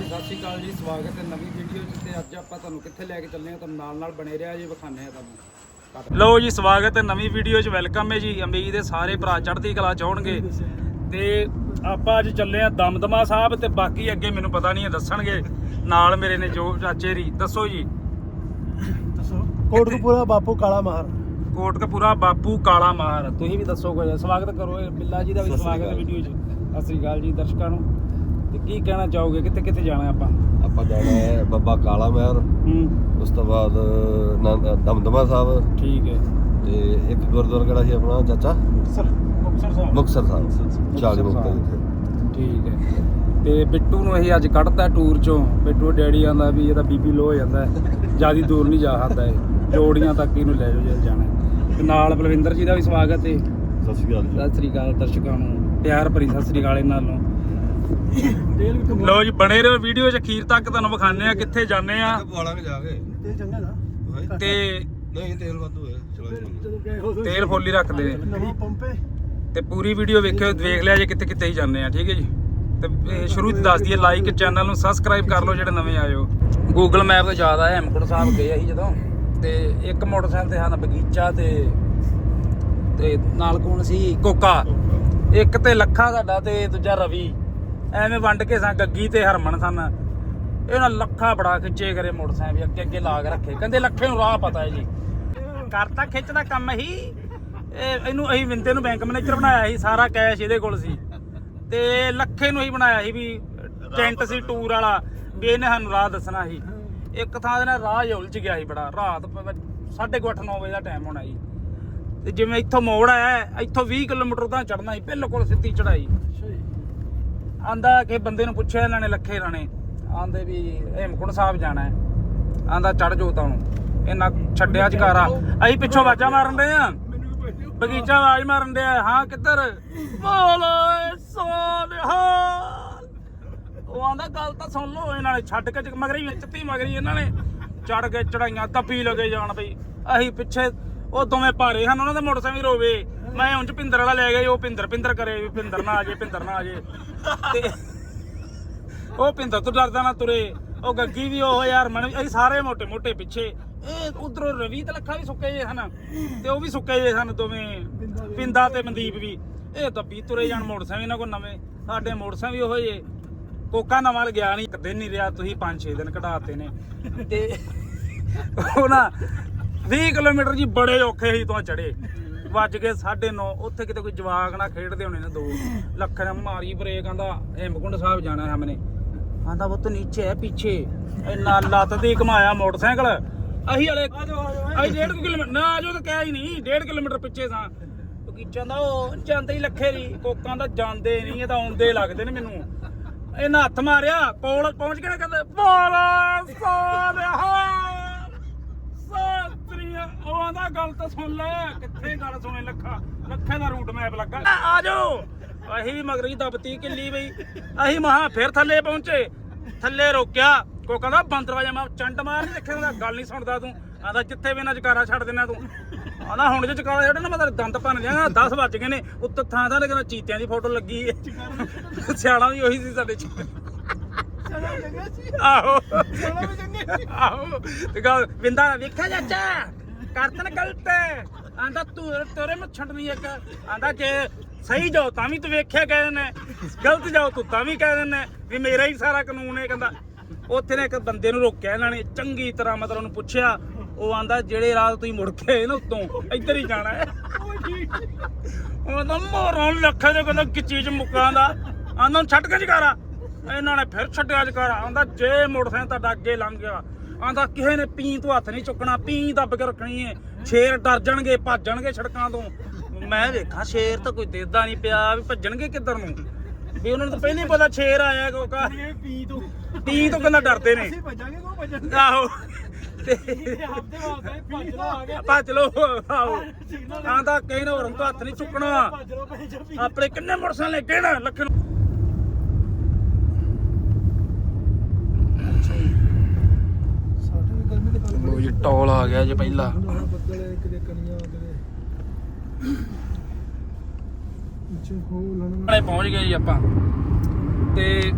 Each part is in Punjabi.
ਸਤਿ ਸ਼੍ਰੀ ਅਕਾਲ ਜੀ ਸਵਾਗਤ ਹੈ ਨਵੀਂ ਵੀਡੀਓ 'ਚ ਤੇ ਅੱਜ ਆਪਾਂ ਤੁਹਾਨੂੰ ਕਿੱਥੇ ਲੈ ਕੇ ਚੱਲੇ ਹਾਂ ਤੁਹਾਨੂੰ ਨਾਲ ਨਾਲ ਬਣੇ ਰਿਹਾ ਜੀ ਵਿਖਾਣੇ ਆ ਤੁਹਾਨੂੰ। ਲੋ ਜੀ ਸਵਾਗਤ ਹੈ ਨਵੀਂ ਵੀਡੀਓ 'ਚ ਵੈਲਕਮ ਹੈ ਜੀ ਉਮੀਦ ਹੈ ਸਾਰੇ ਭਰਾ ਚੜ੍ਹਦੀ ਕਲਾ ਚ ਹੋਣਗੇ। ਤੇ ਆਪਾਂ ਅੱਜ ਚੱਲੇ ਆ ਦਮਦਮਾ ਸਾਹਿਬ ਤੇ ਬਾਕੀ ਅੱਗੇ ਮੈਨੂੰ ਪਤਾ ਨਹੀਂ ਹੈ ਦੱਸਣਗੇ। ਨਾਲ ਮੇਰੇ ਨੇ ਜੋ ਚਾਚੇ ਰੀ ਦੱਸੋ ਜੀ। ਕੋਟਕਪੂਰਾ ਬਾਪੂ ਕਾਲਾ ਮਹਾਰ ਕੋਟਕਪੂਰਾ ਬਾਪੂ ਕਾਲਾ ਮਾਰ ਤੁਸੀਂ ਵੀ ਦੱਸੋ ਕੁਝ ਸਵਾਗਤ ਕਰੋ ਬਿੱਲਾ ਜੀ ਦਾ ਵੀ ਸਵਾਗਤ ਹੈ ਵੀਡੀਓ 'ਚ। ਸਤਿ ਸ਼੍ਰੀ ਅਕਾਲ ਜੀ ਦਰਸ਼ਕਾਂ ਨੂੰ। ਤੇ ਕੀ ਕਹਿਣਾ ਚਾਹੋਗੇ? ਕਿੱਥੇ ਕਿੱਥੇ ਜਾਣਾ ਆਪਾਂ? ਆਪਾਂ ਜਾਣਾ ਹੈ ਬੱਬਾ ਕਾਲਾ ਮਹਿਰ ਹੂੰ। ਉਸ ਤੋਂ ਬਾਅਦ ਨੰਦ- ਦਮਦਮਾ ਸਾਹਿਬ। ਠੀਕ ਹੈ। ਤੇ ਇੱਕ ਗੁਰਦੁਆਰਾ ਕਿਹੜਾ ਸੀ ਆਪਣਾ ਚਾਚਾ? ਸਰ ਮੁਕਸਰ ਸਾਹਿਬ। ਮੁਕਤਸਰ ਸਾਹਿਬ। 40 ਮੁਕਤੇ ਜਿੱਥੇ ਠੀਕ ਹੈ। ਤੇ ਬਿੱਟੂ ਨੂੰ ਅਸੀਂ ਅੱਜ ਕੱਢਤਾ ਟੂਰ ਚੋਂ। ਬਿੱਟੂ ਡੈਡੀ ਆਂਦਾ ਵੀ ਇਹਦਾ ਬੀਬੀ ਲੋ ਹੋ ਜਾਂਦਾ ਹੈ। ਜਿਆਦੀ ਦੂਰ ਨਹੀਂ ਜਾ ਸਕਦਾ ਇਹ। ਜੋੜੀਆਂ ਤੱਕ ਇਹਨੂੰ ਲੈ ਜਾਓ ਜੇ ਜਾਣਾ ਹੈ। ਤੇ ਨਾਲ ਬਲਵਿੰਦਰ ਜੀ ਦਾ ਵੀ ਸਵਾਗਤ ਹੈ। ਸਤਿ ਸ਼੍ਰੀ ਅਕਾਲ ਸਤਿ ਸ੍ਰੀ ਅਕਾਲ ਦਰਸ਼ਕਾਂ ਨੂੰ। ਪਿਆਰ ਭਰੀ ਸਤਿ ਸ੍ਰੀ ਅਕਾਲ ਇਹਨਾਂ ਨੂੰ ਲੋ ਜੀ ਬਣੇ ਰਹੋ ਵੀਡੀਓ 'ਚ ਅਖੀਰ ਤੱਕ ਤੁਹਾਨੂੰ ਵਿਖਾਣੇ ਆ ਕਿੱਥੇ ਜਾਂਦੇ ਆ ਪਵਾਲਾਂਗੇ ਜਾ ਕੇ। ਤੇਲ ਚੰਗਾ ਦਾ ਤੇ ਨਹੀਂ ਤੇਲ ਵਾਧੂ ਹੈ ਚਲੋ ਚਲੋ ਜਦੋਂ ਗਏ ਹੋ ਤੇਲ ਫੁੱਲ ਰੱਖਦੇ ਨੇ ਤੇ ਪੂਰੀ ਵੀਡੀਓ ਵੇਖਿਓ ਦੇਖ ਲਿਆ ਜੇ ਕਿੱਥੇ ਕਿੱਥੇ ਹੀ ਜਾਂਦੇ ਆ ਠੀਕ ਹੈ ਜੀ? ਤੇ ਇਹ ਸ਼ੁਰੂ ਤੋਂ ਦੱਸ ਦਈਏ ਲਾਈਕ ਚੈਨਲ ਨੂੰ ਸਬਸਕ੍ਰਾਈਬ ਕਰ ਲਓ ਜਿਹੜੇ ਨਵੇਂ ਆਏ ਹੋ। ਗੂਗਲ ਮੈਪ ਤੋਂ ਜ਼ਿਆਦਾ ਹੈਮਕੁੰਟ ਸਾਹਿਬ ਗਏ ਅਸੀਂ ਜਦੋਂ ਤੇ ਇੱਕ ਮੋਟਰਸਾਈਕਲ ਤੇ ਹਨ ਬਗੀਚਾ ਤੇ ਤੇ ਨਾਲ ਕੌਣ ਸੀ? ਕੋਕਾ। ਇੱਕ ਤੇ ਲੱਖਾ ਸਾਡਾ ਤੇ ਦੂਜਾ ਰਵੀ। ਐਵੇਂ ਵੰਡ ਕੇ ਸਾਂ ਗੱਗੀ ਤੇ ਹਰਮਨ ਸਨ। ਇਹ ਨਾ ਲੱਖਾ ਬੜਾ ਖਿੱਚੇ ਕਰੇ ਮੋਟਰਸਾਈਕਲ ਵੀ ਅੱਗੇ ਅੱਗੇ ਲਾ ਕੇ ਰੱਖੇ। ਕਹਿੰਦੇ ਲੱਖੇ ਨੂੰ ਰਾਹ ਪਤਾ ਹੈ ਜੀ। ਕਰਤਾ ਖਿੱਚਦਾ ਕੰਮ ਹੀ। ਇਹ ਇਹਨੂੰ ਅਸੀਂ ਵਿੰਦੇ ਨੂੰ ਬੈਂਕ ਮੈਨੇਜਰ ਬਣਾਇਆ ਸੀ ਸਾਰਾ ਕੈਸ਼ ਇਹਦੇ ਕੋਲ ਸੀ। ਤੇ ਲੱਖੇ ਨੂੰ ਹੀ ਬਣਾਇਆ ਸੀ ਵੀ ਟੈਂਟ ਸੀ ਟੂਰ ਵਾਲਾ। ਵੀ ਇਹਨੇ ਸਾਨੂੰ ਰਾਹ ਦੱਸਣਾ ਸੀ। ਇੱਕ ਥਾਂ ਦੇ ਨਾਲ ਰਾਹ ਉਲਝ ਗਿਆ ਸੀ ਬੜਾ। ਰਾਤ 8:30 9 ਵਜੇ ਦਾ ਟਾਈਮ ਹੋਣਾ ਸੀ। ਤੇ ਜਿਵੇਂ ਇੱਥੋਂ ਮੋੜ ਆਇਆ ਇੱਥੋਂ 20 ਕਿਲੋਮੀਟਰ ਤਾਂ ਚੜਨਾ ਸੀ ਬਿਲਕੁਲ ਸਿੱਧੀ ਚੜਾਈ ਆਂਦਾ ਕਿ ਬੰਦੇ ਨੂੰ ਪੁੱਛਿਆ ਇਹਨਾਂ ਨੇ ਲੱਖੇ ਰਾਣੇ। ਆਂਦੇ ਵੀ ਹੇਮਕੁੰਟ ਸਾਹਿਬ ਜਾਣਾ ਹੈ। ਆਂਦਾ ਚੜ ਜੋ ਤਾਂ ਹੁਣ ਇਹਨਾਂ ਛੱਡਿਆ ਜਕਾਰਾ। ਅਸੀਂ ਪਿੱਛੋਂ ਆਵਾਜ਼ਾਂ ਮਾਰਨ ਦੇ ਆ ਬਗੀਚਾ ਆਵਾਜ਼ ਮਾਰਨ ਦੇ ਆ। ਹਾਂ, ਕਿੱਧਰ? ਬੋਲੇ ਸੋਨਿਹਾਲ ਉਹ ਆਂਦਾ, ਗੱਲ ਤਾਂ ਸੁਣ ਲਓ, ਇਹਨਾਂ ਨੇ ਛੱਡ ਕੇ ਮਗਰੀ ਚੱਤੀ ਮਗਰੀ ਇਹਨਾਂ ਨੇ। ਚੜ ਕੇ ਚੜਾਈਆਂ ਤੱਪੀ ਲਗੇ ਜਾਣ ਬਈ। ਅਸੀਂ ਪਿੱਛੇ ਉਹ ਦੋਵੇਂ ਭਾਰੇ ਹਨ, ਉਹਨਾਂ ਦਾ ਮੋਟਰਸਾਈਕਲ ਵੀ ਰੋਵੇ। ਮੈਂ ਉਂਝ ਪਿੰਦਰ ਵਾਲਾ ਲੈ ਗਿਆ ਉਹ ਪਿੰਦਰ ਪਿੰਦਰ ਕਰੇ ਵੀ ਪਿੰਦਰ ਨਾ ਆ ਜੇ, ਪਿੰਦਰ ਨਾ ਆ ਜੇ। ਤੇ ਉਹ ਪਿੰਦਰ ਤੋਂ ਡਰਦਾ ਨਾ ਤੁਰੇ। ਉਹ ਗੱਗੀ ਵੀ ਉਹ ਯਾਰ ਮਨ ਅਸੀਂ ਸਾਰੇ ਮੋਟੇ ਮੋਟੇ ਪਿੱਛੇ। ਇਹ ਉਧਰੋਂ ਰਵੀ ਤੇ ਲੱਖਾ ਵੀ ਸੁੱਕੇ ਜੇ ਹਨ, ਤੇ ਉਹ ਵੀ ਸੁੱਕੇ ਜੇ ਹਨ ਦੋਵੇਂ। ਪਿੰਦਾ ਤੇ ਮਨਦੀਪ ਵੀ। ਇਹ ਦੱਬੀ ਤੁਰੇ ਜਾਣ ਮੋਟਰਸਾਈਕਲ ਇਹਨਾਂ ਕੋਲ ਨਵੇਂ। ਸਾਡੇ ਮੋਟਰਸਾਈਕਲ ਵੀ ਉਹ ਜੇ ਕੋਕਾ ਨਵਾਂ ਗਿਆ ਨਹੀਂ, ਇੱਕ ਦਿਨ ਨਹੀਂ ਰਿਹਾ, ਤੁਸੀਂ 5-6 ਦਿਨ ਕਢਾਤੇ ਨੇ। ਤੇ ਉਹ ਨਾ 20 ਕਿਲੋਮੀਟਰ ਜੀ ਬੜੇ ਔਖੇ ਸੀ ਤੋਂ ਚੜੇ ਵੱਜ ਗਏ 9:30 ਉੱਥੇ ਕਿਤੇ ਕੋਈ ਜਵਾਕ ਨਾ ਖੇਡਦੇ ਹੋਣੇ ਨੇ ਦੋ। ਲੱਖ ਨੇ ਮਾਰੀ ਬ੍ਰੇਕ ਆਂਦਾ ਹੇਮਕੁੰਡ ਸਾਹਿਬ ਜਾਣਾ ਹੈ ਹਮਨੇ। ਆਂਦਾ ਉਹ ਤਾਂ ਨੀਚੇ ਹੈ ਪਿੱਛੇ। ਇੰਨਾ ਲੱਤ ਦੀ ਘਮਾਇਆ ਮੋਟਰਸਾਈਕਲ। ਅਸੀਂ ਹਲੇ ਅਸੀਂ 1.5 ਕਿਲੋਮੀਟਰ, ਨਾ ਆਜੋ ਤਾਂ ਕਹਿ ਹੀ ਨਹੀਂ 1.5 ਕਿਲੋਮੀਟਰ ਪਿੱਛੇ ਸਾਂ। ਬਗੀਚਾ ਦਾ ਉਹ ਜਾਂਦੇ ਹੀ ਲੱਖੇ ਦੀ। ਕੋਕਾਂ ਦਾ ਜਾਂਦੇ ਨਹੀਂ, ਇਹ ਤਾਂ ਆਉਂਦੇ ਲੱਗਦੇ ਨੇ ਮੈਨੂੰ। ਇਹਨਾਂ ਹੱਥ ਮਾਰਿਆ ਕੋਲ ਪਹੁੰਚ ਕੇ ਕਹਿੰਦੇ ਬੋਲ ਸੋਨਿਹਾਲ ਸਾਤਰੀਆ ਉਹ ਆਂਦਾ ਗੱਲ ਤਾਂ ਸੁਣ ਲੈ ਕਿੱਥੇ ਗੱਲ ਸੁਣੇ ਲੱਖਾ ਲੱਖੇ ਦਾ ਰੂਟ ਮੈਪ ਲੱਗਾ। ਆ ਜਾਓ। ਅਸੀਂ ਵੀ ਮਗਰੀ ਦਬਤੀ ਕਿੱਲੀ ਬਈ। ਅਸੀਂ ਮਹਾ ਫਿਰ ਥੱਲੇ ਪਹੁੰਚੇ ਥੱਲੇ ਰੋਕਿਆ। ਕੋ ਕਹਿੰਦਾ ਬੰਦਰ ਵਜਾ ਮੈਂ ਚੰਡ ਮਾਰ ਨਹੀਂ ਦੇਖਿਆ ਉਹਦਾ ਗੱਲ ਨਹੀਂ ਸੁਣਦਾ ਤੂੰ। ਆਂਦਾ ਜਿੱਥੇ ਵੀ ਨਾ ਜਕਾਰਾ ਛੱਡ ਦੇਣਾ ਤੂੰ। ਆਂਦਾ ਹੁਣ ਜੇ ਜਕਾਰਾ ਛੱਡ ਨਾ ਮੈਂ ਤੇਰੇ ਦੰਦ ਭੰਨ 10 ਵੱਜ ਗਏ ਨੇ। ਉੱਤੇ ਥਾਂ ਥਾਂ ਚੀਤਿਆਂ ਦੀ ਫੋਟੋ ਲੱਗੀ ਹੈ ਸਿਆਣਾ ਵੀ ਉਹੀ ਸੀ ਸਾਡੇ ਚ। ਆਹੋ। ਆਹੋ। ਤੇ ਗੱਲ ਵਿੰਦਾ ਵੇਖਿਆ ਚਾਚਾ? ਕਰਤਨ ਗਲਤ ਆਂਦਾ ਤੂੰ, ਤੇਰੇ ਮੈਂ ਛੱਡਣੀ ਇੱਕ। ਆਂਦਾ ਜੇ ਸਹੀ ਜਾਓ ਤਾਂ ਵੀ ਤੂੰ ਵੇਖਿਆ ਕਹਿ ਦਿੰਦਾ ਗਲਤ ਜਾਓ ਤੂੰ ਤਾਂ ਵੀ ਕਹਿ ਦਿੰਦਾ ਵੀ ਮੇਰਾ ਹੀ ਸਾਰਾ ਕਾਨੂੰਨ ਹੈ, ਕਹਿੰਦਾ। ਉੱਥੇ ਨੇ ਇੱਕ ਬੰਦੇ ਨੂੰ ਰੋਕਿਆ, ਇਹਨਾਂ ਨੇ ਚੰਗੀ ਤਰ੍ਹਾਂ ਮਤਲਬ ਉਹਨੂੰ ਪੁੱਛਿਆ। ਉਹ ਆਂਦਾ, ਜਿਹੜੇ ਰਾਤ ਤੁਸੀਂ ਮੁੜ ਕੇ ਆਏ ਨਾ ਉੱਤੋਂ, ਇੱਧਰ ਹੀ ਜਾਣਾ ਹੈ। ਉਹ ਤਾਂ ਮੋਰਾਂ ਲੱਖਾਂ ਦੇ ਕਹਿੰਦਾ ਕਿ ਚੀਜ਼ ਮੁੱਕਾਂ ਆਂਦਾ ਨੂੰ ਛੱਡ ਕੇ ਜਕਾਰਾ? ਇਹਨਾਂ ਨੇ ਫਿਰ ਛੱਡਿਆ ਜਕਾਰਾ। ਆਂਦਾ, ਜੇ ਮੋਟਰਸਾਈਕਲ ਤੁਹਾਡਾ ਅੱਗੇ ਲੰਘ ਗਿਆ। ਆਂਦਾ ਕਿਸੇ ਨੇ ਪੀ ਤੋਂ ਹੱਥ ਨਹੀਂ ਚੁੱਕਣਾ ਪੀ ਦੱਬ ਕੇ ਰੱਖਣੀ ਏ। ਸ਼ੇਰ ਡਰ ਜਾਣਗੇ ਭੱਜ ਜਾਣਗੇ ਸੜਕਾਂ ਤੋਂ। ਮੈਂ ਵੇਖਾਂ ਸ਼ੇਰ ਤਾਂ ਕੋਈ ਦੇਦਾ ਨਹੀਂ ਪਿਆ ਵੀ ਭੱਜਣਗੇ ਕਿੱਧਰ ਨੂੰ। ਵੀ ਉਹਨਾਂ ਨੂੰ ਤਾਂ ਪਹਿਲਾਂ ਪਤਾ ਸ਼ੇਰ ਆਇਆ ਕੋਕਾ ਪੀ ਤੋਂ। ਪੀ ਤੋਂ ਕਹਿੰਦਾ ਡਰਦੇ ਨੇ। ਅਸੀਂ ਭੱਜਾਂਗੇ ਕੋ ਭੱਜਣ ਆਹੋ। ਤੇ ਹੱਥ ਦੇ ਵਾਸਤੇ ਭੱਜ ਲੋ ਆ ਗਏ ਭੱਜ ਲੋ ਆਹੋ। ਆਂਦਾ ਨੇ ਹੋਰਨ ਤੋਂ ਹੱਥ ਨਹੀਂ ਚੁੱਕਣਾ। ਆਪਣੇ ਕਿੰਨੇ ਮੋਟਰਸਾਈਕਲ ਲੈ ਗਏ ਨਾ ਲੱਖ ਨੂੰ ਸਾਡੇ ਵੀ ਗਰਮੀ ਦੇ ਕਾਰਨ ਲੋ ਜੀ, ਟੋਲ ਆ ਗਿਆ ਜੀ ਪਹਿਲਾ। ਬੱਦਲ ਕਿਤੇ ਕਣੀਆਂ ਕਿਤੇ ਪਿੱਛੇ ਹੋ ਲਣ ਨਾਲੇ ਪਹੁੰਚ ਗਏ ਜੀ ਆਪਾਂ। ਤੇ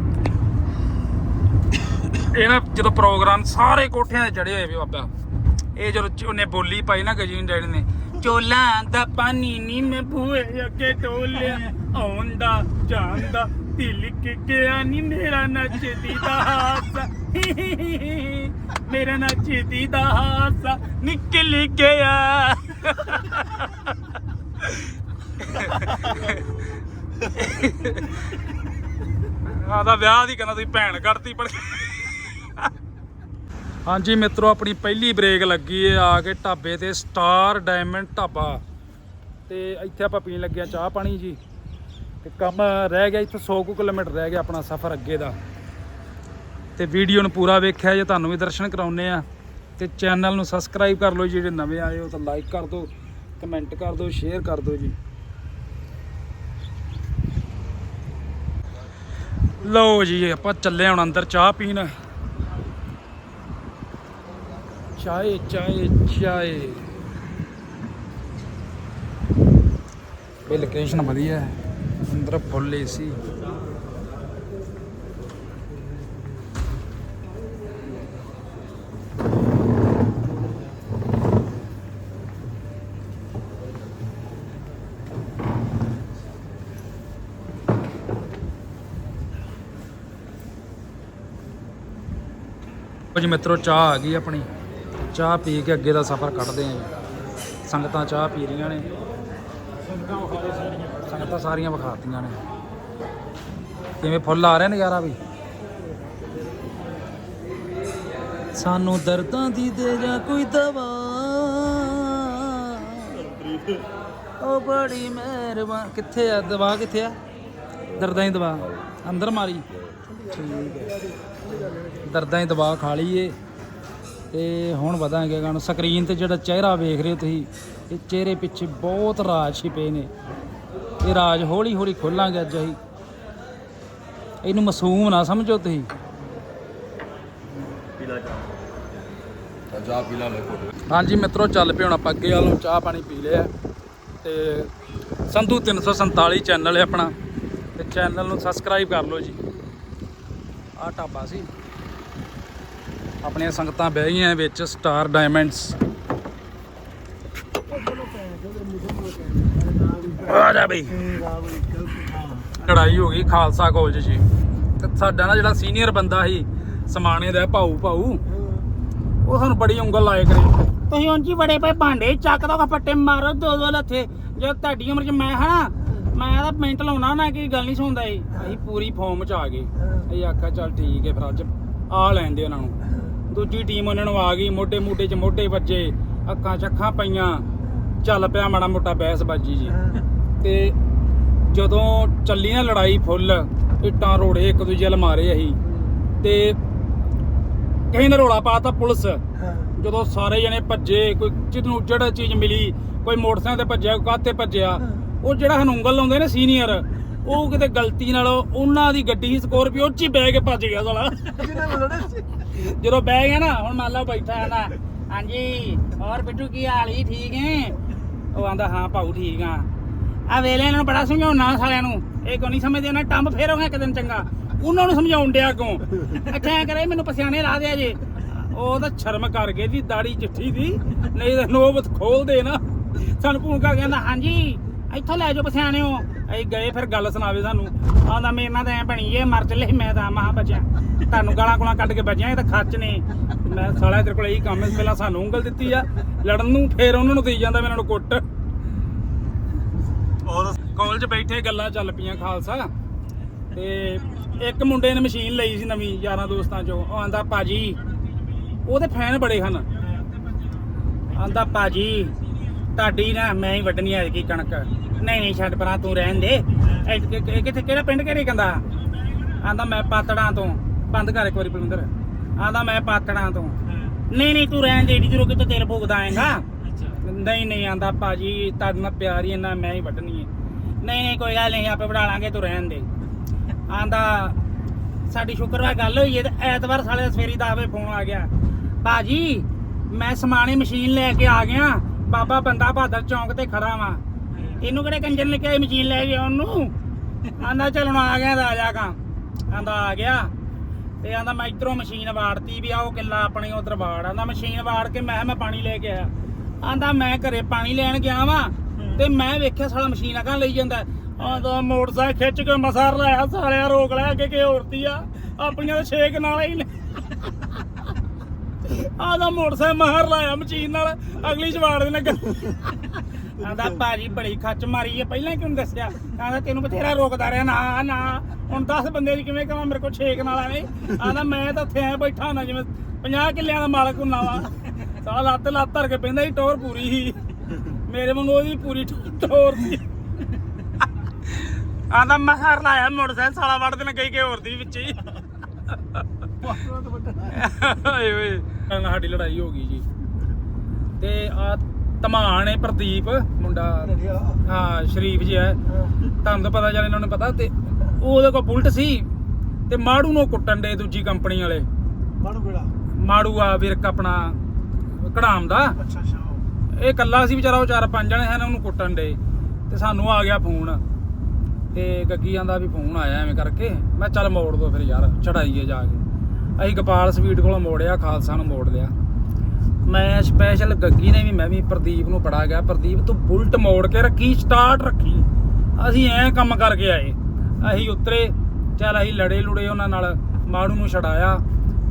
ਇਹ ਨਾ ਜਦੋਂ ਪ੍ਰੋਗਰਾਮ ਸਾਰੇ ਕੋਠਿਆਂ ਤੇ ਚੜੇ ਹੋਏ ਵੀ ਬਾਬਾ। ਇਹ ਜਦੋਂ ਚ- ਉਹਨੇ ਬੋਲੀ ਪਾਈ ਨਾ ਗਜੀਨ ਡੈਡੀ ਨੇ, ਚੋਲਾ ਦਾ ਪਾਣੀ ਨੀ ਮੈਂ ਭੂਏ ਅੱਗੇ ਟੋਲਿਆ ਆਉਂਦਾ ਜਾਂਦਾ ਦਿਲ ਕੇ ਗਿਆ ਨੀ ਮੇਰਾ ਨੱਚਦੀ ਦਾ ਹਾਸਾ। ਮੇਰਾ ਨੱਚਦੀ ਦਾ ਹਾਸਾ ਨਿਕਲ ਗਿਆ ਆਦਾ ਵਿਆਹ ਦੀ ਕਹਿੰਦਾ ਤੁਸੀਂ ਭੈਣ ਕੱਢਤੀ ਪੜ ਹਾਂਜੀ ਮਿੱਤਰੋ, ਆਪਣੀ ਪਹਿਲੀ ਬ੍ਰੇਕ ਲੱਗੀ ਏ ਆ ਕੇ ਢਾਬੇ ਤੇ ਸਟਾਰ ਡਾਇਮੰਡ ਢਾਬਾ। ਤੇ ਇੱਥੇ ਆਪਾਂ ਪੀਣ ਲੱਗਿਆ ਚਾਹ ਪਾਣੀ ਜੀ। ਤੇ ਕੰਮ ਰਹਿ ਗਿਆ, ਇੱਥੇ 100 ਕੁ ਕਿਲੋਮੀਟਰ ਰਹਿ ਗਿਆ ਆਪਣਾ ਸਫ਼ਰ ਅੱਗੇ ਦਾ। ਤੇ ਵੀਡੀਓ ਨੂੰ ਪੂਰਾ ਵੇਖਿਆ ਜੇ ਤੁਹਾਨੂੰ ਵੀ ਦਰਸ਼ਨ ਕਰਾਉਨੇ ਆ ਤੇ ਚੈਨਲ ਨੂੰ ਸਬਸਕ੍ਰਾਈਬ ਕਰ ਲਓ ਜੀ, ਜਿਹੜੇ ਨਵੇਂ ਆਏ ਹੋ ਤਾਂ ਲਾਈਕ ਕਰ ਦਿਓ ਕਮੈਂਟ ਕਰ ਦਿਓ ਸ਼ੇਅਰ ਕਰ ਦਿਓ ਜੀ। ਲਓ ਜੀ ਆਪਾਂ ਚੱਲੇ ਹੁਣ ਅੰਦਰ ਚਾਹ ਪੀਣ। ਚਾਏ ਚਾਏ ਚਾਏ। ਇਹ ਲੋਕੇਸ਼ਨ ਵਧੀਆ ਹੈ ਅੰਦਰ ਫੁੱਲ ਏਸੀ ਕੁਝ ਮਿੱਤਰੋ, ਚਾਹ ਆ ਗਈ ਆਪਣੀ। ਚਾਹ ਪੀ ਕੇ ਅੱਗੇ ਦਾ ਸਫ਼ਰ ਕੱਢਦੇ ਆਂ ਜੀ। ਸੰਗਤਾਂ ਚਾਹ ਪੀ ਰਹੀਆਂ ਨੇ। ਸੰਗਤਾਂ ਸਾਰੀਆਂ ਵਿਖਾਤੀਆਂ ਨੇ। ਕਿਵੇਂ ਫੁੱਲ ਆ ਰਿਹਾ ਨਜ਼ਾਰਾ ਵੀ? ਸਾਨੂੰ ਦਰਦਾਂ ਦੀ ਦੇ ਜਾ ਕੋਈ ਦਵਾ। ਉਹ ਬੜੀ ਮਿਹਰਬਾਨ। ਕਿੱਥੇ ਆ? ਦਵਾ ਕਿੱਥੇ ਆ? ਦਰਦਾਂ ਦੀ ਦਵਾ। ਅੰਦਰ ਮਾਰੀ। ਠੀਕ ਹੈ। ਦਰਦਾਂ ਦੀ ਦਵਾ ਖਾ ਲਈਏ। ਤੇ ਹੁਣ ਵਧਾਂਗੇ ਗਾਣ। ਸਕਰੀਨ ਤੇ ਜਿਹੜਾ ਚਿਹਰਾ ਵੇਖ ਰਹੇ ਹੋ ਤੁਸੀਂ ਇਹ ਚਿਹਰੇ ਪਿੱਛੇ ਬਹੁਤ ਰਾਜ ਛਿਪੇ ਨੇ। ਇਹ ਰਾਜ ਹੌਲੀ ਹੌਲੀ ਖੋਲਾਂਗੇ ਅੱਜ ਅਸੀਂ। ਇਹਨੂੰ ਮਾਸੂਮ ਨਾ ਸਮਝੋ ਤੁਸੀਂ। ਚਾਹ ਪੀ ਲਾ ਲੈ ਫੋਟੋ ਹਾਂਜੀ ਮਿੱਤਰੋ ਚੱਲ ਪਏ ਹੁਣ ਆਪਾਂ ਅੱਗੇ ਵੱਲੋਂ ਚਾਹ ਪਾਣੀ ਪੀ ਲਿਆ। ਤੇ ਸੰਧੂ 347 ਚੈਨਲ ਹੈ ਆਪਣਾ। ਤੇ ਚੈਨਲ ਨੂੰ ਸਬਸਕ੍ਰਾਈਬ ਕਰ ਲਓ ਜੀ। ਆਹ ਢਾਬਾ ਸੀ। ਆਪਣੀਆਂ ਸੰਗਤਾਂ ਬਹਿ ਗਈਆਂ ਵਿੱਚ ਸਟਾਰ ਡਾਇਮੰਡਸ ਆ ਜਾ ਬਈ। ਲੜਾਈ ਹੋ ਗਈ ਖਾਲਸਾ ਕਾਲਜ 'ਚ। ਤੇ ਸਾਡਾ ਨਾ ਜਿਹੜਾ ਸੀਨੀਅਰ ਬੰਦਾ ਸੀ, ਸਮਾਣੇ ਦਾ ਭਾਊ ਭਾਊ, ਉਹ ਸਾਨੂੰ ਬੜੀ ਉਂਗਲ ਲਾਏ ਕਰੇ। ਤੁਸੀਂ ਉਂਝ ਹੀ ਬੜੇ ਪਏ ਭਾਂਡੇ, ਚੱਕ ਦੋ ਫੱਟੇ, ਮਾਰੋ ਦੋ ਦੋ ਲੱਥੇ। ਜੇ ਤੁਹਾਡੀ ਉਮਰ 'ਚ ਮੈਂ ਹਨਾ ਮੈਂ ਤਾਂ ਮਿੰਟ ਲਾਉਣਾ ਨਾ ਕੀ ਗੱਲ ਨਹੀਂ ਸੁਣਦਾ ਏ ਅਸੀਂ ਪੂਰੀ ਫਾਰਮ 'ਚ ਆ ਗਏ। ਅਸੀਂ ਆਖਿਆ ਚੱਲ ਠੀਕ ਹੈ ਫਿਰ ਅੱਜ ਆ ਲੈਂਦੇ ਉਹਨਾਂ ਨੂੰ। ਦੂਜੀ ਟੀਮ ਉਹਨਾਂ ਨੂੰ ਆ ਗਈ। ਮੋਢੇ ਮੋਢੇ 'ਚ ਮੋਢੇ ਵੱਜੇ। ਅੱਖਾਂ 'ਚ ਅੱਖਾਂ ਪਈਆਂ। ਚੱਲ ਪਿਆ ਮਾੜਾ ਮੋਟਾ ਬਹਿਸ ਬਾਜੀ ਜੀ। ਤੇ ਜਦੋਂ ਚੱਲੀ ਨਾ ਲੜਾਈ ਫੁੱਲ, ਇੱਟਾਂ ਰੋੜੇ ਇੱਕ ਦੂਜੇ ਵੱਲ ਮਾਰੇ ਅਸੀਂ। ਤੇ ਕਹੀਂ ਨੇ ਰੋਲਾ ਪਾਤਾ ਪੁਲਿਸ। ਜਦੋਂ ਸਾਰੇ ਜਣੇ ਭੱਜੇ, ਕੋਈ ਜਿਹਨੂੰ ਜਿਹੜਾ ਚੀਜ਼ ਮਿਲੀ, ਕੋਈ ਮੋਟਰਸਾਈਕਲ ਤੇ ਭੱਜਿਆ, ਕੋਈ ਕਾਹ 'ਤੇ ਭੱਜਿਆ ਉਹ ਜਿਹੜਾ ਹਨੂੰਗਲ ਲਾਉਂਦੇ ਨੇ ਸੀਨੀਅਰ, ਉਹ ਕਿਤੇ ਗਲਤੀ ਨਾਲ ਉਹਨਾਂ ਦੀ ਗੱਡੀ ਸਕੋਰਪੀਓ ਚ ਹੀ ਬਹਿ ਕੇ ਭੱਜ ਗਿਆ ਸਾਲਾ। ਜਦੋਂ ਬਹਿ ਗਿਆ ਨਾ, ਹੁਣ ਮੰਨ ਲਓ ਬੈਠਾ ਹੈ ਨਾ। ਹਾਂਜੀ, ਹੋਰ ਬਿੱਟੂ ਕੀ ਹਾਲ ਹੀ ਠੀਕ ਹੈ? ਉਹ ਆਂਦਾ, ਹਾਂ ਭਾਊ ਠੀਕ ਆ। ਆ ਵੇਲੇ ਇਹਨਾਂ ਨੂੰ ਬੜਾ ਸਮਝਾਉਣਾ ਸਾਲਿਆਂ ਨੂੰ। ਇਹ ਕੋ ਨਹੀਂ ਸਮਝਦੇ? ਨਾ ਟੰਬ ਫੇਰੋਗੇ ਇੱਕ ਦਿਨ ਚੰਗਾ। ਉਹਨਾਂ ਨੂੰ ਸਮਝਾਉਣ ਡਿਆ ਅੱਗੋਂ ਅੱਛਾ ਕਰੇ, ਮੈਨੂੰ ਪਸਿਆਣੇ ਲਾ ਦਿਆ ਜੇ। ਉਹ ਤਾਂ ਸ਼ਰਮ ਕਰ ਗਏ ਜੀ, ਦਾੜੀ ਚਿੱਠੀ ਦੀ। ਨਹੀਂ ਤਾਂ ਨੋਬਤ ਖੋਲਦੇ ਨਾ। ਸਾਨੂੰ ਭੂਨਕਾ ਕਹਿੰਦਾ, ਹਾਂਜੀ ਇੱਥੋਂ ਲੈ ਜਾਓ ਪਸਿਆਣਿਓ ਅਸੀਂ ਗਏ ਫਿਰ ਗੱਲ ਸੁਣਾਵੇ ਸਾਨੂੰ। ਆਂਦਾ ਮੇਰੇ ਨਾਲ ਤਾਂ ਐ ਬਣੀ ਜੇ ਮਰ ਚਲੇ, ਮੈਂ ਤਾਂ ਮਹਾ ਬਚਿਆ। ਤੁਹਾਨੂੰ ਗਾਲਾਂ ਗੁਲਾਂ ਕੱਢ ਕੇ ਬਚਿਆ, ਇਹ ਤਾਂ ਖੱਚ ਨੇ। ਮੈਂ ਸਾਲਾ ਤੇਰੇ ਕੋਲ ਇਹੀ ਕੰਮ ਹੈ, ਪਹਿਲਾਂ ਸਾਨੂੰ ਉਂਗਲ ਦਿੱਤੀ ਆ, ਲੜਨ ਨੂੰ, ਫੇਰ ਉਹਨਾਂ ਨੂੰ ਦੇਈ ਜਾਂਦਾ ਮੇਰੇ ਇਹਨਾਂ ਨੂੰ ਕੁੱਟ। ਔਰ ਕਾਲਜ ਬੈਠੇ ਗੱਲਾਂ ਚੱਲ ਪਈਆਂ ਖਾਲਸਾ। ਤੇ ਇੱਕ ਮੁੰਡੇ ਨੇ ਮਸ਼ੀਨ ਲਈ ਸੀ ਨਵੀਂ, ਯਾਰਾਂ ਦੋਸਤਾਂ ਚੋਂ। ਉਹ ਆਂਦਾ ਪਾਜੀ ਉਹਦੇ ਫੈਨ ਬੜੇ ਹਨ। ਆਂਦਾ ਪਾਜੀ ਤੁਹਾਡੀ ਨਾ, ਮੈਂ ਹੀ ਵੱਢਣੀ ਐ ਕੀ ਕਣਕ। ਨਹੀਂ ਨਹੀਂ, ਛੱਡ ਪਰਾਂ ਤੂੰ ਰਹਿਣ ਦੇ। ਇਹ ਕਿੱਥੇ, ਕਿਹੜਾ ਪਿੰਡ ਕਿਹੜੇ ਕਹਿੰਦਾ? ਆਂਦਾ ਮੈਂ ਪਾਤੜਾਂ ਤੋਂ। ਬੰਦ ਕਰ ਇੱਕ ਵਾਰੀ ਬਲਵਿੰਦਰ ਆਂਦਾ ਮੈਂ ਪਾਤੜਾਂ ਤੋਂ। ਨਹੀਂ ਨਹੀਂ, ਤੂੰ ਰਹਿਣ ਦੇ, ਏਡੀ ਦੂਰੋਂ ਕਿਤੇ ਤੇਲ ਫੂਕਦਾ ਆਏਗਾ? ਨਹੀਂ ਨਹੀਂ, ਆਂਦਾ ਭਾਜੀ, ਤੁਹਾਡੇ ਨਾਲ ਪਿਆਰ ਹੀ ਇੰਨਾ, ਮੈਂ ਹੀ ਵੱਢਣੀ ਹੈ ਨਹੀਂ ਨਹੀਂ, ਕੋਈ ਗੱਲ ਨਹੀਂ, ਆਪੇ ਵੜਾ ਲਾਂਗੇ, ਤੂੰ ਰਹਿਣ ਦੇ। ਆਂਦਾ, ਸਾਡੀ ਸ਼ੁੱਕਰਵਾਰ ਗੱਲ ਹੋਈ ਹੈ ਤੇ ਐਤਵਾਰ ਸਾਲੇ ਦਾ ਸਵੇਰੀ 10 ਵਜੇ ਫੋਨ ਆ ਗਿਆ। ਭਾਜੀ, ਮੈਂ ਸਮਾਣੇ ਮਸ਼ੀਨ ਲੈ ਕੇ ਆ ਗਿਆ। ਬਾਬਾ ਬੰਦਾ ਬਹਾਦਰ ਚੌਂਕ ਤੇ ਖੜਾ ਵਾਂ। ਇਹਨੂੰ ਕਿਹੜੇ ਕੰਜਰ ਨੇ ਕਿਹਾ ਮਸ਼ੀਨ ਲੈ ਕੇ ਆਉਣ ਆਂਦਾ ਚੱਲ ਆ ਗਿਆ ਤਾਂ ਆ ਆਂਦਾ ਆ ਗਿਆ। ਤੇ ਆਂਦਾ ਮੈਂ ਇਧਰੋਂ ਮਸ਼ੀਨ ਵਾੜਤੀ ਵੀ ਆ, ਉਹ ਕਿੱਲਾ ਆਪਣੇ ਉਧਰ ਵਾੜ। ਆਂਦਾ ਮਸ਼ੀਨ ਵਾੜ ਕੇ ਮੈਂ ਕਿਹਾ ਮੈਂ ਪਾਣੀ ਲੈ ਕੇ ਆਇਆ। ਆਂਦਾ ਮੈਂ ਘਰੇ ਪਾਣੀ ਲੈਣ ਗਿਆ ਵਾਂ, ਤੇ ਮੈਂ ਵੇਖਿਆ ਸਾਲਾ ਮਸ਼ੀਨ ਅਗਾਂ ਲਈ ਜਾਂਦਾ। ਆਂਦਾ ਮੋਟਰਸਾਈਕਲ ਖਿੱਚ ਕੇ ਮਸਾਰ ਲਾਇਆ ਸਾਲਿਆ ਰੋਕ ਲਿਆ ਅੱਗੇ ਕਿ ਔਰਤੀ ਆ। ਆਪਣੀਆਂ ਦੇ ਛੇਕ ਨਾਲ ਹੀ ਆਂਦਾ ਮੋਟਰਸਾਈਕਲ ਮਹਾਰ ਲਾਇਆ ਮਸ਼ੀਨ ਨਾਲ, ਅਗਲੀ ਜਵਾੜ ਦੇ ਲੱਗਾ ਆਂਦਾ, ਭਾਜੀ, ਬੜੀ ਖੱਚ ਮਾਰੀ ਹੈ ਪਹਿਲਾਂ ਕਿਉਂ ਦੱਸਿਆ? ਆਂਦਾ, ਤੈਨੂੰ ਬਥੇਰਾ ਰੋਕਦਾ ਰਿਹਾ, ਨਾ ਨਾ, ਹੁਣ 10 ਬੰਦੇ ਦੀ ਕਿਵੇਂ ਕਹਾਂ ਮੇਰੇ ਕੋਲ ਛੇਕ ਨਾਲ ਆਵੇ ਆਂਦਾ, ਮੈਂ ਤਾਂ ਉੱਥੇ ਐ ਬੈਠਾ ਹੁੰਦਾ, ਜਿਵੇਂ 50 ਕਿੱਲਿਆਂ ਦਾ ਮਾਲਕ ਹੁੰਨਾ ਵਾ। ਸਾਲਾ ਲੱਤ ਲੱਤ ਧਰ ਕੇ ਪੈਂਦਾ ਸੀ, ਟੋਰ ਪੂਰੀ ਸੀ। ਮੇਰੇ ਵਾਂਗੂ ਉਹਦੀ ਪੂਰੀ ਟੋਰ ਸੀ। ਆਂਦਾ, ਮੈਂ ਹਾਰ ਲਾਇਆ ਮੋਟਰਸਾਈਕਲ, ਸਾਲਾ ਵੜ ਦੇਣ ਗਈ ਕਿ ਹੋਰ ਦੀ ਵਿੱਚ ਹੀ। ਓਏ ਓਏ। ਨਾਲ ਸਾਡੀ ਲੜਾਈ ਹੋ ਗਈ ਜੀ। ਤੇ ਆ ਧਮਾਨ ਹੈ ਪ੍ਰਦੀਪ ਮੁੰਡਾ। ਹਾਂ ਸ਼ਰੀਫ ਜਿਹਾ ਹੈ। ਤੁਹਾਨੂੰ ਤਾਂ ਪਤਾ ਚੱਲ ਇਹਨਾਂ ਨੂੰ ਪਤਾ ਤੇ ਉਹਦੇ ਕੋਲ ਬੁਲਟ ਸੀ ਤੇ ਮਾੜੂ ਨੂੰ ਕੁੱਟਣ ਦੇ ਦੂਜੀ ਕੰਪਨੀ ਵਾਲੇ। ਮਾਣੂ ਕਿਹੜਾ? ਮਾੜੂ ਆ ਵਿਰਕ ਆਪਣਾ ਕਢਾਮ ਦਾ। ਅੱਛਾ ਅੱਛਾ ਇਹ ਕੱਲਾ ਸੀ ਵਿਚਾਰਾ ਉਹ ਚਾਰ ਪੰਜ ਜਣੇ ਹਨ ਉਹਨੂੰ ਕੁੱਟਣ ਦੇ ਤੇ ਸਾਨੂੰ ਆ ਗਿਆ ਫੋਨ। ਤੇ ਗੱਗੀਆਂ ਦਾ ਵੀ ਫੋਨ ਆਇਆ ਐਵੇਂ ਕਰਕੇ। ਮੈਂ ਚੱਲ ਮੋੜ ਦੋ ਫਿਰ ਯਾਰ ਚੜਾਈਏ ਜਾ ਕੇ। ਅਸੀਂ ਗੋਪਾਲ ਸਵੀਟ ਕੋਲੋਂ ਮੋੜਿਆ ਖਾਲਸਾ ਨੂੰ ਮੋੜ ਲਿਆ। ਮੈਂ ਸਪੈਸ਼ਲ ਗੱਗੀ ਨੇ ਵੀ ਮੈਂ ਵੀ ਪ੍ਰਦੀਪ ਨੂੰ ਪੜਾ ਗਿਆ। ਪ੍ਰਦੀਪ, ਤੂੰ ਬੁਲਟ ਮੋੜ ਕੇ ਰੱਖੀ ਸਟਾਰਟ ਰੱਖੀ। ਅਸੀਂ ਐਂ ਕੰਮ ਕਰਕੇ ਆਏ। ਅਸੀਂ ਉਤਰੇ, ਚੱਲ ਅਸੀਂ ਲੜੇ ਲੁੜੇ ਉਹਨਾਂ ਨਾਲ, ਮਾੜੂ ਨੂੰ ਛਡਾਇਆ।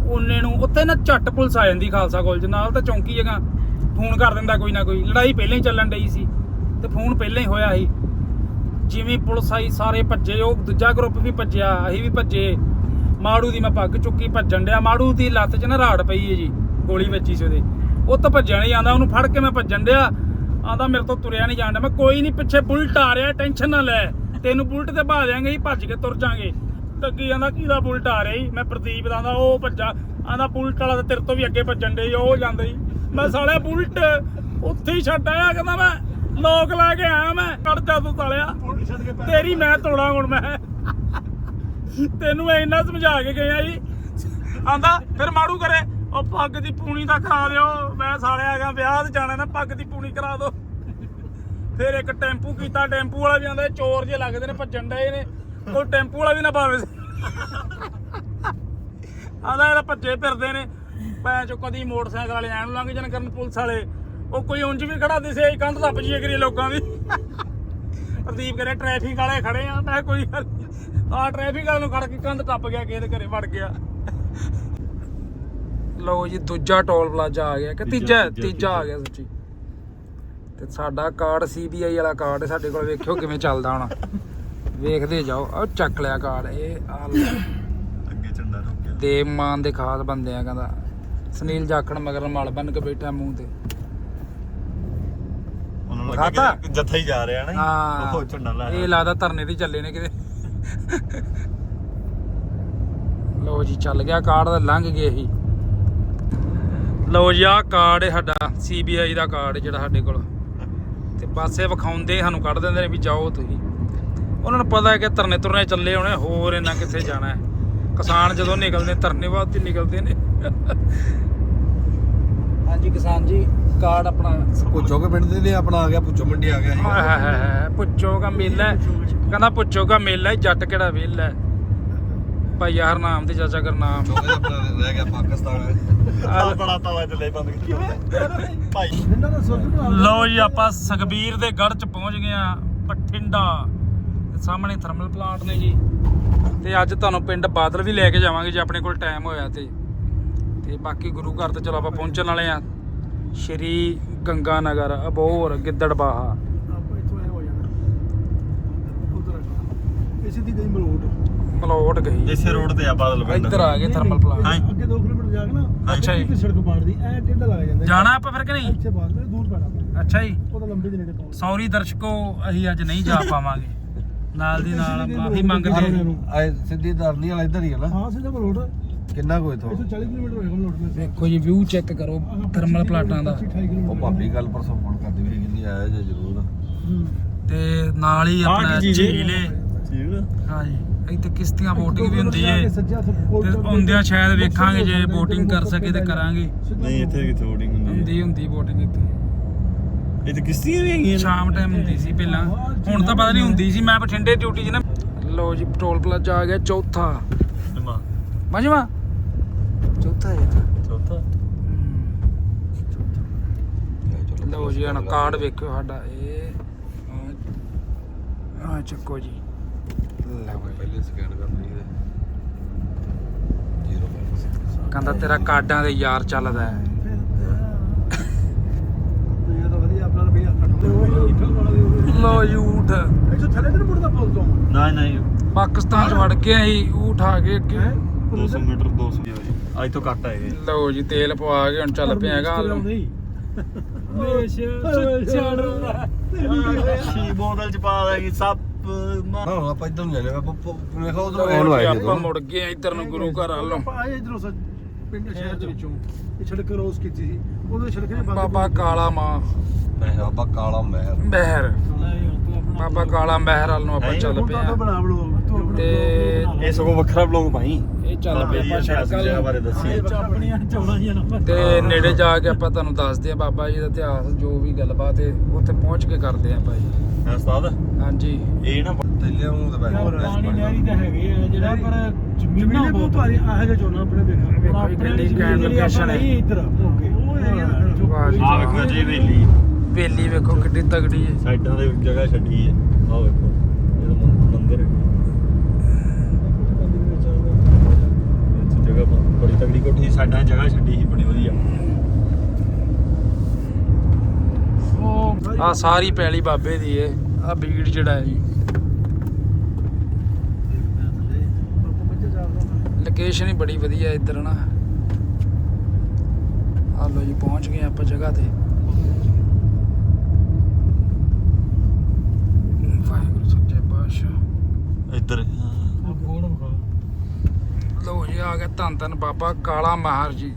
ਉਹਨੇ ਨੂੰ, ਉੱਥੇ ਨਾ ਝੱਟ ਪੁਲਿਸ ਆ ਜਾਂਦੀ ਖਾਲਸਾ ਕਾਲਜ ਨਾਲ, ਤਾਂ ਚੌਂਕੀ ਜਗ੍ਹਾ ਫੋਨ ਕਰ ਦਿੰਦਾ ਕੋਈ ਨਾ ਕੋਈ। ਲੜਾਈ ਪਹਿਲਾਂ ਹੀ ਚੱਲਣ ਡਈ ਸੀ ਤੇ ਫੋਨ ਪਹਿਲਾਂ ਹੀ ਹੋਇਆ ਸੀ। ਜਿਵੇਂ ਪੁਲਿਸ ਆਈ, ਸਾਰੇ ਭੱਜੇ, ਉਹ ਦੂਜਾ ਗਰੁੱਪ ਵੀ ਭੱਜਿਆ, ਅਸੀਂ ਵੀ ਭੱਜੇ। ਮਾੜੂ ਦੀ ਮੈਂ ਪੱਗ ਚੁੱਕੀ ਭੱਜਣ ਡਿਆ ਮਾੜੂ ਦੀ ਲੱਤ 'ਚ ਨਾ ਰਾੜ ਪਈ ਹੈ ਜੀ ਗੋਲੀ ਵੱਜੀ ਸੀ ਉਹਦੇ। ਉਹ ਤਾਂ ਭੱਜਣ ਨਹੀਂ ਆਂਦਾ ਉਹਨੂੰ ਫੜ ਕੇ ਮੈਂ ਭੱਜਣ ਡਿਆ। ਆਂਦਾ ਮੇਰੇ ਤੋਂ ਤੁਰਿਆ ਨਹੀਂ ਜਾਂਦਾ ਮੈਂ ਕੋਈ ਨਹੀਂ ਪਿੱਛੇ ਬੁਲਟ ਆ ਰਿਹਾ ਟੈਨਸ਼ਨ ਨਾ ਲੈ। ਤੈਨੂੰ ਬੁਲਟ ਤੇ ਭਾ ਦਿਆਂਗੇ ਹੀ ਭੱਜ ਕੇ ਤੁਰ ਜਾਾਂਗੇ। ਤੱਕੀ ਆਂਦਾ ਕਿਹਦਾ ਬੁਲਟ ਆ ਰਿਹਾ ਜੀ? ਮੈਂ ਪ੍ਰਦੀਪ ਦਾ ਆਂਦਾ ਉਹ ਭੱਜਾ। ਆਂਦਾ ਬੁਲਟ ਵਾਲਾ ਤਾਂ ਤੇਰੇ ਤੋਂ ਵੀ ਅੱਗੇ ਭੱਜਣ ਡੇ ਉਹ ਜਾਂਦਾ ਜੀ। ਮੈਂ ਸਾਲਿਆ ਬੁਲਟ ਉੱਥੇ ਹੀ ਛੱਡ ਆਇਆ ਕਹਿੰਦਾ ਮੈਂ ਲੋਕ ਲਾ ਕੇ ਆਇਆ ਮੈਂ ਕੱਢ ਜਾ ਤੂੰ ਸਾਲਿਆ। ਤੇਰੀ ਮੈਂ ਤੋੜਾ ਹੁਣ ਮੈਂ। ਤੈਨੂੰ ਇੰਨਾ ਸਮਝਾ ਕੇ ਗਿਆ ਜੀ। ਆਂਦਾ, ਫਿਰ ਮਾੜੂ ਕਰੇ। ਉਹ ਪੱਗ ਦੀ ਪੂਣੀ ਤਾਂ ਕਰਾ ਦਿਓ। ਮੈਂ ਸਾਲਿਆ ਹੈਗਾ, ਵਿਆਹ ਤੇ ਜਾਣਾ ਨਾ, ਪੱਗ ਦੀ ਪੂਣੀ ਕਰਾ ਦਿਓ ਫਿਰ ਇੱਕ ਟੈਂਪੂ ਕੀਤਾ, ਟੈਂਪੂ ਵਾਲਾ ਵੀ ਆਂਦਾ, ਚੋਰ ਜੇ ਲੱਗਦੇ ਨੇ, ਭੱਜਣ ਡਏ ਨੇ। ਉਹ ਟੈਂਪੂ ਵਾਲਾ ਵੀ ਨਾ ਪਾਵੇ। ਆਂਦਾ, ਇਹਦਾ ਭੱਜੇ ਫਿਰਦੇ ਨੇ। ਭੈਣ ਚੋ ਕਦੀ ਮੋਟਰਸਾਈਕਲ ਵਾਲੇ ਐਨ ਲੰਘ ਜਾਣ ਕਰਨ, ਪੁਲਿਸ ਵਾਲੇ। ਉਹ ਕੋਈ ਉਂਝ ਵੀ ਖੜਾ ਦਿਸੇ ਅਸੀਂ ਕੰਧ ਟੱਪ ਜੀ ਕਰੀਏ ਲੋਕਾਂ ਦੀ। ਪ੍ਰਦੀਪ ਕਰੇ ਟ੍ਰੈਫਿਕ ਵਾਲੇ ਖੜੇ ਆ। ਮੈਂ ਕੋਈ ਗੱਲ ਆ ਟ੍ਰੈਫਿਕ ਵਾਲੇ ਨੂੰ ਖੜ ਕੇ ਕੰਧ ਟੱਪ ਗਿਆ ਕਿਸੇ ਦੇ ਘਰੇ ਵੜ ਗਿਆ। ਲਓ ਜੀ ਦੂਜਾ ਟੋਲ ਪਲਾਜ਼ਾ ਆ ਗਿਆ। ਕਿ ਤੀਜਾ ਤੀਜਾ ਆ ਗਿਆ ਸੱਚੀ। ਤੇ ਸਾਡਾ ਕਾਰਡ ਸੀਬੀਆਈ ਵਾਲਾ ਕਾਰਡ ਸਾਡੇ ਕੋਲ ਵੇਖਿਓ ਕਿਵੇਂ ਚੱਲਦਾ ਹੁਣ। ਵੇਖਦੇ ਜਾਓ। ਆ ਚੱਕ ਲਿਆ ਕਾਰਡ ਇਹ ਆ ਲੈ। ਅੱਗੇ ਝੰਡਾ ਰੋਕਿਆ ਦੇਵ ਮਾਨ ਦੇ ਖਾਸ ਬੰਦੇ ਆ ਕਹਿੰਦਾ। ਸੁਨੀਲ ਜਾਖੜ ਮਗਰ ਮਲ ਬੰਨ ਕੇ ਬੈਠਾ ਮੂੰਹ ਤੇ। ਉਹਨਾਂ ਨੂੰ ਖਾਤਾ? ਲੱਗਾ ਕਿ ਜੱਥਾ ਹੀ ਜਾ ਰਿਹਾ ਨਾ ਹਾਂ। ਉਹ ਝੰਡਾ ਲਾ। ਇਹ ਲੱਗਦਾ ਧਰਨੇ ਤੇ ਚੱਲੇ ਨੇ ਕਿਤੇ। ਲਓ ਜੀ ਚੱਲ ਗਿਆ ਕਾਰਡ ਤਾਂ ਲੰਘ ਗਏ ਹੀ ਲਓ ਜੀ ਆਹ ਕਾਰਡ ਹੈ ਸਾਡਾ ਸੀਬੀਆਈ ਦਾ ਕਾਰਡ ਜਿਹੜਾ ਸਾਡੇ ਕੋਲ। ਤੇ ਪਾਸੇ ਵਿਖਾਉਂਦੇ ਸਾਨੂੰ ਕੱਢ ਦਿੰਦੇ ਨੇ ਵੀ ਜਾਓ ਤੁਸੀਂ। ਉਹਨਾਂ ਨੂੰ ਪਤਾ ਹੈ ਕਿ ਧਰਨੇ ਤੁਰਨੇ ਚੱਲੇ ਹੋਣੇ ਹੋਰ ਇਹਨਾਂ ਕਿੱਥੇ ਜਾਣਾ ਹੈ। ਕਿਸਾਨ ਜਦੋਂ ਨਿਕਲਦੇ ਧਰਨੇ ਬਾਅਦ ਹੀ ਨਿਕਲਦੇ ਨੇ। ਹਾਂਜੀ ਕਿਸਾਨ ਜੀ। ਕਾਰਡ ਆਪਣਾ ਪੁੱਛੋ ਕੇ ਪਿੰਡ ਦੇ ਨੇ ਆਪਣਾ ਆ ਗਿਆ ਪੁੱਛੋ ਮੰਡੀ ਆ ਗਿਆ ਹਾਏ, ਪੁੱਛੋ ਕਾ ਮੇਲਾ ਹੈ। ਕਹਿੰਦਾ ਪੁੱਛੋ ਕਾ ਮੇਲਾ ਹੈ, ਜੱਟ ਕਿਹੜਾ ਵੇਲਾ ਹੈ। ਭਾਈ ਯਾਰ ਨਾਮ ਤੇ ਚਾਚਾ ਕਰ ਨਾਮ। ਚੋਗੇ ਆਪਣਾ ਰਹਿ ਗਿਆ ਪਾਕਿਸਤਾਨ। ਆ ਬੜਾ ਤਵਾ ਚੱਲੇ ਬੰਦ ਕੀਤੀ ਭਾਈ। ਲਓ ਜੀ ਆਪਾਂ ਸੁਖਬੀਰ ਦੇ ਗੜ ਚ ਪਹੁੰਚ ਗਏ ਆ ਬਠਿੰਡਾ। ਤੇ ਸਾਹਮਣੇ ਥਰਮਲ ਪਲਾਂਟ ਨੇ ਜੀ। ਤੇ ਅੱਜ ਤੁਹਾਨੂੰ ਪਿੰਡ ਬਾਦਲ ਵੀ ਲੈ ਕੇ ਜਾਵਾਂਗੇ ਜੇ ਆਪਣੇ ਕੋਲ ਟਾਈਮ ਹੋਇਆ ਤੇ। ਤੇ ਬਾਕੀ ਗੁਰੂ ਘਰ ਤੇ ਚਲੋ ਆਪਾਂ ਪਹੁੰਚਣ ਵਾਲੇ ਆ ਸ਼੍ਰੀ ਗੰਗਾ ਨਗਰ ਅਬੋਹਰ ਗਿੱਦੜਬਾਹਾ। ਆਪਾਂ ਇੱਥੋਂ ਐ ਹੋ ਜਾਣਾ ਉਧਰ ਇਸੇ ਦੀ ਗਈ ਮਲੋਟ। ਮਲੋਟ ਗਈ। ਇਸੇ ਰੋਡ ਤੇ ਆ ਬਾਦਲ ਪਿੰਡ। ਇੱਧਰ ਆ ਗਏ ਥਰਮਲ ਪਲਾਂਟ ਹਾਂ। ਅੱਗੇ 2 ਕਿਲੋਮੀਟਰ ਜਾ ਕੇ ਨਾ ਅੱਛਾ ਜੀ। ਇੱਕ ਸੜਕ ਪਾੜਦੀ ਐ ਟੇਢਾ ਲੱਗ ਜਾਂਦਾ। ਜਾਣਾ ਆਪਾਂ ਫਿਰ ਕਿ ਨਹੀਂ? ਇੱਥੇ ਬਾਅਦ ਵਿੱਚ ਦੂਰ ਪੈਣਾ ਅੱਛਾ ਜੀ। ਉਹ ਤਾਂ ਲੰਬੇ ਦੇ ਨੇੜੇ ਪਾਉਂਦਾ ਸੌਰੀ ਦਰਸ਼ਕੋ ਅਸੀਂ ਅੱਜ ਨਹੀਂ ਜਾ ਪਾਵਾਂਗੇ। ਨਾਲ ਦੀ ਨਾਲ ਮਾਫੀ ਮੰਗਦੇ ਆਏ ਸਿੱਧੀ ਧਰਨੀ ਵਾਲਾ ਇੱਧਰ ਹੀ ਹੈ ਨਾ। ਹਾਂ ਸਿੱਧਾ ਮਲੋਟ। ਕਿੰਨਾ ਕੋਈ ਤੋਂ ਇੱਥੋਂ? 40 ਕਿਲੋਮੀਟਰ ਹੋਏਗਾ ਮਲੋਟ में ਵੇਖੋ ਜੀ ਵਿਊ ਚੈੱਕ ਕਰੋ ਥਰਮਲ ਪਲਾਟਾਂ ਦਾ। ਉਹ ਭਾਬੀ ਗੱਲ ਪਰਸੋਂ ਫੋਨ ਕਰਦੀ ਵੀ ਕਹਿੰਦੀ ਆਇਆ ਜੇ ਜ਼ਰੂਰ। ਤੇ ਨਾਲ ਹੀ ਆਪਣਾ ਝੀਲ ਏ ਠੀਕ ਹਾਂਜੀ ਇੱਥੇ ਕਿਸ਼ਤੀਆਂ ਬੋਟਿੰਗ ਵੀ ਹੁੰਦੀ ਪੁਲ ਤੇ ਆਉਂਦਿਆਂ ਸ਼ਾਇਦ ਵੇਖਾਂਗੇ ਜੇ ਬੋਟਿੰਗ ਕਰ ਸਕੇ ਤੇ ਕਰਾਂਗੇ। ਨਹੀਂ ਇੱਥੇ ਕਿਥੇ ਹੋਰਡਿੰਗ ਹੁੰਦੀ ਹੁੰਦੀ ਹੁੰਦੀ ਬੋਟਿੰਗ ਇੱਥੇ। ਹੈ ਇੱਥੇ ਕਿਸ਼ਤੀਆਂ ਵੀ ਹੈਗੀਆਂ ਸ਼ਾਮ ਟਾਈਮ ਹੁੰਦੀ ਸੀ ਪਹਿਲਾਂ। ਹੁਣ ਤਾਂ ਪਤਾ ਨਹੀਂ ਹੁੰਦੀ ਸੀ ਮੈਂ ਬਠਿੰਡੇ ਡਿਊਟੀ 'ਚ ਨਾ। ਲੋ ਜੀ ਪੈਟਰੋਲ ਪਲਾਜ਼ਾ ਆ ਗਿਆ ਚੌਥਾ। ਪੰਜਵਾਂ? ਚੌਥਾ ਹੈ ਚੌਥਾ? ਲਓ ਜੀ ਹੁਣ ਕਾਰਡ ਵੇਖਿਓ ਸਾਡਾ ਇਹ ਆ ਚੱਕੋ ਜੀ। ਲਓ ਜੀ। ਪਹਿਲੇ ਸਕੈਨ ਕਰਨੀ ਹੈ। ਜ਼ੀਰੋ ਬੈਲੈਂਸ ਕਹਿੰਦਾ ਤੇਰਾ ਕਾਰਡਾਂ ਦੇ ਯਾਰ ਚੱਲਦਾ ਹੈ। ਇਹ ਤਾਂ ਵਧੀਆ ਆਪਣਾ ਰੁਪਈਆ ਕੱਟ ਲਓ ਇੱਥੋਂ ਵਾਲਾ ਦੇ ਲਓ ਜੀ ਊਠ। ਇੱਥੋਂ ਥੱਲੇ ਤੇ ਮੁੜਦਾ ਪੁੱਲ ਤੋਂ ਨਹੀਂ ਨਹੀਂ ਪਾਕਿਸਤਾਨ ਚ ਵੜ ਕੇ ਅਸੀਂ ਊਠ ਆ ਗਏ ਅੱਗੇ। 200 ਮੀਟਰ 200 ਜੀ ਅੱਜ ਤੋਂ ਘੱਟ ਆਏਗੇ ਲਓ ਜੀ ਤੇਲ ਪਵਾ ਕੇ ਹੁਣ ਚੱਲ ਪਿਆ ਹੈਗਾ ਦੇਸ਼ ਸੁੱਚਾ ਛੀ ਬੋਤਲ ਚ ਪਾ ਦੇਗੀ ਸੱਪ ਹਾਂ ਹੁਣ ਆਪਾਂ ਇੱਧਰ ਨੂੰ ਜਾਣੇ ਆਪਾਂ ਮੈਂ ਕਿਹਾ ਉਧਰ ਲਓ ਜੀ, ਆਪਾਂ ਮੁੜ ਗਏ ਇੱਧਰ ਨੂੰ ਗੁਰੂ ਘਰ ਵੱਲੋਂ ਆਪਾਂ ਆਏ ਇਧਰੋਂ ਸੱਚ ਪਿੰਡ ਸ਼ਹਿਰ ਦੇ ਵਿੱਚੋਂ। ਇਹ ਸੜਕ ਕ੍ਰੋਸ ਕੀਤੀ ਸੀ। ਉਹਦੇ ਸੜਕ ਨੇ ਬੰਦ ਬਾਬਾ ਕਾਲਾ ਮਾਂ। ਬਾਬਾ ਕਾਲਾ ਮਹਿਰ। ਮਹਿਰ। ਬਾਬਾ ਕਾਲਾ ਮਹਿਰ ਵੱਲ ਨੂੰ ਆਪਾਂ ਚੱਲ ਪਏ ਆ ਬਣਾ ਬਲੋ ਤੇ ਇਹ ਸਗੋਂ ਵੱਖਰਾ ਬਲੌਗ ਪਾਈ ਇਹ ਚੱਲ ਪਏ ਆਪਾਂ ਸੜਕਾਂ ਵੱਲ ਬਾਰੇ ਦੱਸੀ। ਆਪਣੀਆਂ ਚੌੜਾਂ ਜੀਆਂ ਨਾ ਤੇ ਨੇੜੇ ਜਾ ਕੇ ਆਪਾਂ ਤੁਹਾਨੂੰ ਦੱਸਦੇ ਆ ਬਾਬਾ ਜੀ ਦਾ ਇਤਿਹਾਸ ਜੋ ਵੀ ਗੱਲਬਾਤ ਹੈ ਉੱਥੇ ਪਹੁੰਚ ਕੇ ਕਰਦੇ ਆ ਭਾਈ। ਹੈ ਉਸਤਾਦ? ਹਾਂਜੀ। ਇਹ ਨਾ ਤੇਲੇ ਮੂੰਹ ਤੇ ਪਾਣੀ ਨਹਿਰੀ ਤਾਂ ਹੈਗੇ ਆ ਜਿਹੜਾ ਪਰ ਜ਼ਮੀਨਾਂ ਬਹੁਤ ਭਾਰੀ ਆਹ ਜਿਹਾ ਚੋਣਾ ਆਪਣੇ ਦੇਖਾਂਗੇ ਵੇਖੋ ਜੀ ਕਿੰਨੀ ਘੈਂਟ location ਹੈ। ਇੱਧਰ ਓਕੇ ਉਹ ਏਰੀਆ ਜੀ। ਆ ਵੇਖੋ ਜੀ ਵੇਲੀ। ਵੇਲੀ ਵੇਖੋ ਕਿੱਡੀ ਤਗੜੀ ਹੈ। ਸਾਈਡਾਂ ਦੇ ਜਗ੍ਹਾ ਛੱਡੀ ਹੈ। ਆ ਵੇਖੋ ਇਹ ਤਾਂ ਮੰ- ਮੰਦਿਰ ਹੈ ਇੱਥੇ ਜਗ੍ਹਾ ਬ- ਬੜੀ ਤਗੜੀ ਕੋਠੀ ਸੀ, ਸਾਈਡਾਂ 'ਚ ਜਗ੍ਹਾ ਛੱਡੀ ਸੀ ਬੜੀ ਵਧੀਆ ਆ ਸਾਰੀ ਪੈਲੀ ਬਾਬੇ ਦੀ ਏ। ਆ ਬੀੜ ਜਿਹੜਾ ਹੈ ਜੀ। ਲੋਕੇਸ਼ਨ ਹੀ ਬੜੀ ਵਧੀਆ ਇੱਧਰ ਨਾ। ਆ ਲੋ ਜੀ ਪਹੁੰਚ ਗਏ ਆਪਾਂ ਜਗ੍ਹਾ ਤੇ। ਵਾਹਿਗੁਰੂ ਸੱਚੇ ਪਾਤਸ਼ਾਹ। ਇੱਧਰ। ਲੋ ਜੀ ਆ ਗਿਆ ਧੰਨ ਧੰਨ ਬਾਬਾ ਕਾਲਾ ਮਹਾਰ ਜੀ।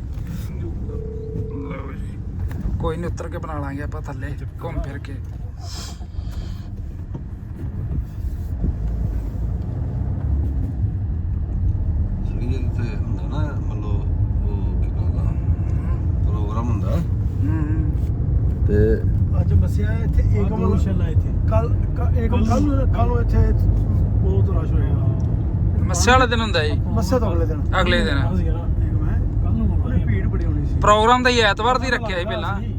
ਕੋਈ ਨਹੀਂ ਉਤਰ ਕੇ ਬਣਾ ਲਾਂਗੇ ਆਪਾਂ ਥੱਲੇ ਘੁੰਮ ਫਿਰ ਕੇ। ਤੇ ਅੱਜ ਮਸਿਆ ਇੱਥੇ ਏਕਮ ਇੱਥੇ। ਕੱਲ ਏਕਮ ਕੱਲ ਕੱਲ ਇੱਥੇ ਬਹੁਤ ਰਸ਼ ਹੋਏਗਾ ਵਾਲੇ ਦਿਨ ਹੁੰਦਾ ਜੀ। ਮਸਿਆ ਤੋਂ ਅਗਲੇ ਦਿਨ। ਅਗਲੇ ਦਿਨ। ਕੱਲ ਨੂੰ ਭੀੜ ਬੜੀ ਹੋਣੀ ਸੀ। ਪ੍ਰੋਗਰਾਮ ਤਾਂ ਹੀ ਐਤਵਾਰ ਦੀ ਰੱਖਿਆ ਸੀ ਪਹਿਲਾਂ।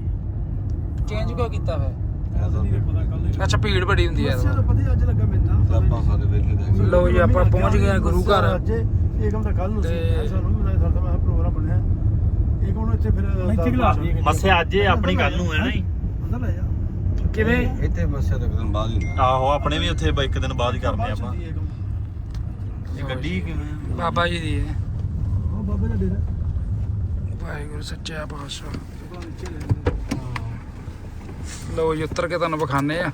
ਚੇਂਜ ਕਿਉਂ ਕੀਤਾ ਵੀ ਅੱਛਾ ਭੀੜ ਬੜੀ ਹੁੰਦੀ ਹੈ ਮਸਿਆ ਤਾਂ ਪਤਾ ਹੀ ਅੱਜ ਲੱਗਾ ਮੈਨੂੰ ਤਾਂ ਆਪਾਂ ਸਾਰੇ ਵੇਲੇ ਦੇਖ ਲਓ ਜੀ, ਆਪਾਂ ਪਹੁੰਚ ਗਏ ਹਾਂ ਗੁਰੂ ਘਰ। ਅੱਜ ਏਕਮ ਤਾਂ ਕੱਲ ਨੂੰ ਸੀ। ਤੇ- ਸਾਨੂੰ ਵੀ ਬਣਾਇਆ ਥੋੜਾ ਮੈਂ ਪ੍ਰੋਗਰਾਮ ਬਣਿਆ। ਏਕਮ ਨੂੰ ਇੱਥੇ ਫਿਰ ਇੱਥੇ ਖਿਲਾ ਦਈਏ। ਮੱਸੇ ਅੱਜ ਇਹ ਆਪਣੀ ਕੱਲ ਨੂੰ ਹੈ ਨਾ ਜੀ। ਅੰਦਰ ਲੈ ਜਾ ਕਿਵੇਂ? ਇੱਥੇ ਮੱਸਿਆ ਤੋਂ ਇੱਕ ਦਿਨ ਬਾਅਦ ਹੀ ਹੁੰਦਾ ਆਹੋ ਆਪਣੇ ਵੀ ਉੱਥੇ ਇੱਕ ਦਿਨ ਬਾਅਦ ਹੀ ਕਰਨੇ ਆਪਾਂ। ਏਕਮ ਇਹ ਗੱਡੀ ਕਿਵੇਂ ਬਾਬਾ ਜੀ ਦੀ ਹੈ। ਉਹ ਬਾਬੇ ਦਾ ਡੇਰਾ। ਵਾਹਿਗੁਰੂ ਸੱਚਾ ਪਾਤਸ਼ਾਹ। ਨੀਚੇ ਲੈ ਲਓ ਜੀ ਉੱਤਰ ਕੇ ਤੁਹਾਨੂੰ ਵਿਖਾਣੇ ਆ